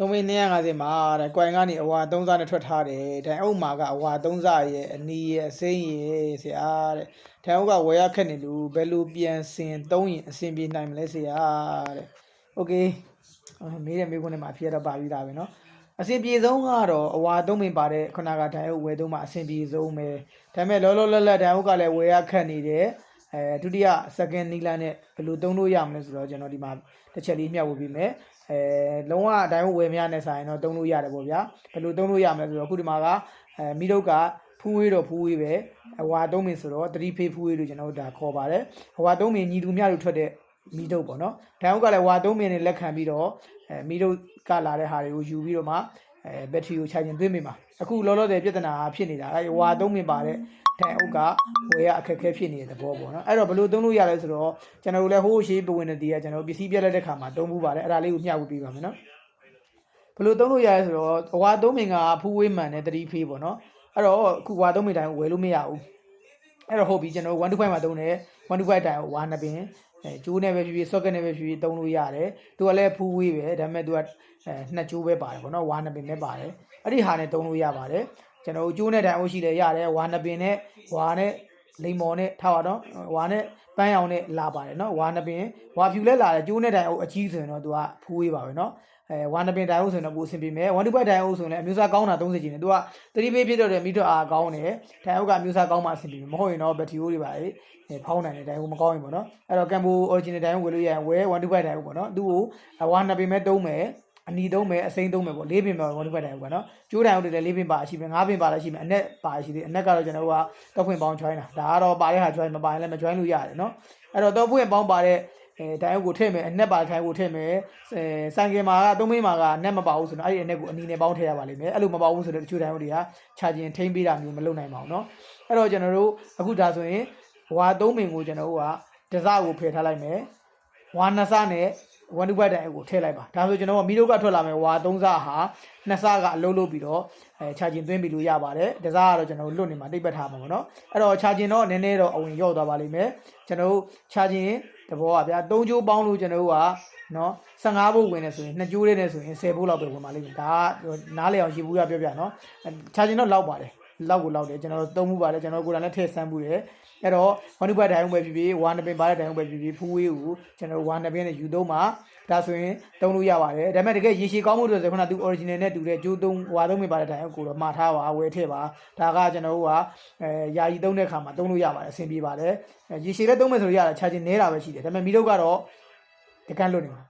သုံးမင်း250မှာတဲ့ကွိုင်ကနေအဝါ3စားနဲ့ထွက်ထားတယ်ဒိုင်အုပ်မှာကအဝါ3စားရဲ့အနီရဲ့အစိမ့်ရဲ့ဆရာတဲ့ဒိုင်အုပ်ကဝယ်ရခက်နေလို့ဘယ်လိုပြန်စင်သုံးရင်အဆင်ပြေနိုင်မလဲဆရာတဲ့โอเคမေးတဲ့မေးခွန်းထဲမှာအဖြစ်တော့ပါပြီးသားပဲเนาะအဆင်ပြေဆုံးကတော့အဝါသုံးမင်းပါတဲ့ခုနကဒိုင်အုပ်ဝယ်သုံးမှာအဆင်ပြေဆုံးပဲဒါပေမဲ့လောလောလတ်လတ်ဒိုင်အုပ်ကလည်းဝယ်ရခက်နေတယ် အဲဒုတိယ second နီလာနဲ့ဘယ်လိုသုံးလို့ရမလဲဆိုတော့ကျွန်တော်ဒီမှာတစ်ချက်လေးမျှဝေပေးမယ်အဲလုံးဝအတိုင်းဝယ်မရနဲ့ဆိုင်တော့သုံးလို့ရတယ်ပေါ့ဗျာဘယ်လိုသုံးလို့ရမလဲဆိုတော့အခုဒီမှာကအဲမိတို့ကဖူးဝေးတော့ဖူးဝေးပဲအဝါသုံးမင်းဆိုတော့သတိဖေးဖူးဝေးလို့ကျွန်တော်တို့ဒါခေါ်ပါတယ်အဝါသုံးမင်းညီတူမျှလို့ထွက်တဲ့မိတို့ပေါ့နော်ဒိုင်ဟုတ်ကလည်းဝါသုံးမင်းနဲ့လက်ခံပြီးတော့အဲမိတို့ကလာတဲ့ဟာတွေကိုယူပြီးတော့မှ အဲဘက်ထရီကိုခြိုင်ကျင်သွင်းမိမှာအခုလောလောဆယ်ပြဿနာဖြစ်နေတာအဲဝါသုံးမင်းပါတဲ့ဒိုင်ဟုတ်ကဝယ်ရအခက်အခဲဖြစ်နေတဲ့သဘောပေါ့နော်အဲ့တော့ဘယ်လိုသုံးလို့ရလဲဆိုတော့ကျွန်တော်တို့လည်းဟိုးရှိပဝင်တဲ့တီးကကျွန်တော်ပစ္စည်းပြက်လက်တဲ့ခါမှာသုံးဖို့ပါတယ်အဲ့ဒါလေးကိုမျှဝေပေးပါမယ်နော်ဘယ်လိုသုံးလို့ရလဲဆိုတော့အဝါသုံးမင်ကဖူးဝေးမှန်နဲ့တတိဖေးပေါ့နော်အဲ့တော့အခုဝါသုံးမင်တိုင်းဝယ်လို့မရဘူးအဲ့တော့ဟုတ်ပြီကျွန်တော်125မှာသုံးတယ်125တိုင်းဝါနှစ်ပင် အဲကျိုးနဲ့ပဲဖြစ်ဖြစ် socket နဲ့ပဲဖြစ်ဖြစ်သုံးလို့ရတယ်သူကလည်းဖူးဝေးပဲဒါပေမဲ့သူကအဲနှစ်ကျိုးပဲပါတယ်ပေါ့နော်ဝါနှစ်ပင်ပဲပါတယ်အဲ့ဒီဟာနဲ့သုံးလို့ရပါတယ်ကျွန်တော်ကျိုးနဲ့တိုင်အောင်ရှိတယ်ရတယ်ဝါနှစ်ပင်နဲ့ဝါနဲ့ လိမ္မော်နဲ့ထားပါတော့ဝါနဲ့ပန်းရောင်နဲ့လာပါတယ်နော်ဝါနှစ်ပင်ဝါဖြူလဲလာတယ်ကျိုးနဲ့တိုင်အောင်အကြီးဆိုရင်တော့သူကဖူးဝေးပါပဲနော်အဲဝါနပင်တိုင်အုပ်ဆိုရင်တော့ပိုအဆင်ပြေမယ်ဝါတူဘက်တိုင်အုပ်ဆိုရင်လည်းအမျိုးအစားကောင်းတာ30ကျင်းတယ်သူက3ပေးဖြစ်တော့တယ်မီတာအားကောင်းတယ်တိုင်အုပ်ကအမျိုးအစားကောင်းမှအဆင်ပြေမယ်မဟုတ်ရင်တော့ဘက်ထရီအိုးတွေပါလေအဲဖောင်းနိုင်တယ်တိုင်အုပ်မကောင်းရင်ပေါ့နော်အဲ့တော့ကမ်ဘို original တိုင်အုပ်ဝယ်လို့ရရင်ဝယ်ဝါတူဘက်တိုင်အုပ်ပေါ့နော်သူ့ကိုဝါနပင်မဲ့တုံးမယ် အနီသုံးမယ်အစိမ်းသုံးမယ်ပေါ့လေးပင်ပါတော့ဒီဘက်တိုင်းပေါ့နော်ကျိုးတိုင်ဟုတ်တယ်လေးပင်ပါရှိမယ်ငါးပင်ပါလည်းရှိမယ်အနက်ပါရှိသေးအနက်ကတော့ကျွန်တော်တို့ကတော့ဖွင့်ပေါင်း join တာဒါကတော့ပါတဲ့ဟာ join မပါရင်လည်းမ join လို့ရတယ်နော်အဲ့တော့တော့ဖွင့်ပေါင်းပါတဲ့အဲတိုင်းကိုထည့်မယ်အနက်ပါတိုင်းကိုထည့်မယ်အဲဆိုင်ကင်မှာကသုံးမင်းမှာကအနက်မပါဘူးဆိုတော့အဲ့ဒီအနက်ကိုအနီနဲ့ပေါင်းထည့်ရပါလိမ့်မယ်အဲ့လိုမပေါဘူးဆိုတော့တချို့တိုင်းတွေက charging ထိမ့်ပေးတာမျိုးမလုပ်နိုင်ပါဘူးနော်အဲ့တော့ကျွန်တော်တို့အခုဒါဆိုရင်ဝါသုံးပင်ကိုကျွန်တော်တို့ကဒစကိုဖယ်ထားလိုက်မယ်ဝါနစနဲ့ 1 to 5 dial ကိုထည့်လိုက်ပါဒါဆိုကျွန်တော်ကမီတို့ကထွက်လာမယ်ဝါ3စဟာ2စကအလုံးလို့ပြီးတော့အဲ charging သွင်းပြီးလို့ရပါတယ်တစကတော့ကျွန်တော်လွတ်နေမှာတိတ်ပတ်ထားမှာပေါ့နော်အဲ့တော့ charging တော့နည်းနည်းတော့အဝင်ရော့သွားပါလိမ့်မယ်ကျွန်တော် charging တဘောကဗျာ3ကြိုးပေါင်းလို့ကျွန်တော်ကနော်15ဘိုးဝင်နေဆိုရင်2ကြိုးလေးနဲ့ဆိုရင်10ဘိုးလောက်ပဲဝင်ပါလိမ့်မယ်ဒါနားလေအောင်ရေဘူးရပြောပြနော် charging တော့လောက်ပါတယ် လောက်ကိုလောက်တယ်ကျွန်တော်တို့သုံးမှုပါတယ်ကျွန်တော်ကိုယ်တိုင်လည်းထည့်ဆန်းမှုတယ်အဲ့တော့ဝမ်တူဘတ်တိုင်အောင်ပဲဖြစ်ဖြစ်ဝါနပင်ပါတဲ့တိုင်အောင်ပဲဖြစ်ဖြစ်ဖူးဝေးကိုကျွန်တော်တို့ဝါနပင်နဲ့ယူသုံးမှာဒါဆိုရင်သုံးလို့ရပါတယ်ဒါပေမဲ့တကယ်ရေရှည်ကောင်းမှုတွေဆိုခုနကသူ original နဲ့တူတဲ့ဂျိုးသုံးဝါသုံးပင်ပါတဲ့တိုင်အောင်ကိုတော့မှာထားပါဝယ်ထည့်ပါဒါကကျွန်တော်တို့ကအဲယာယီသုံးတဲ့ခါမှာသုံးလို့ရပါတယ်အဆင်ပြေပါတယ်ရေရှည်လည်းသုံးမယ်ဆိုလို့ရတယ်ခြာချင်းနဲတာပဲရှိတယ်ဒါပေမဲ့မီတော့ကတော့တကန့်လွတ်နေမှာ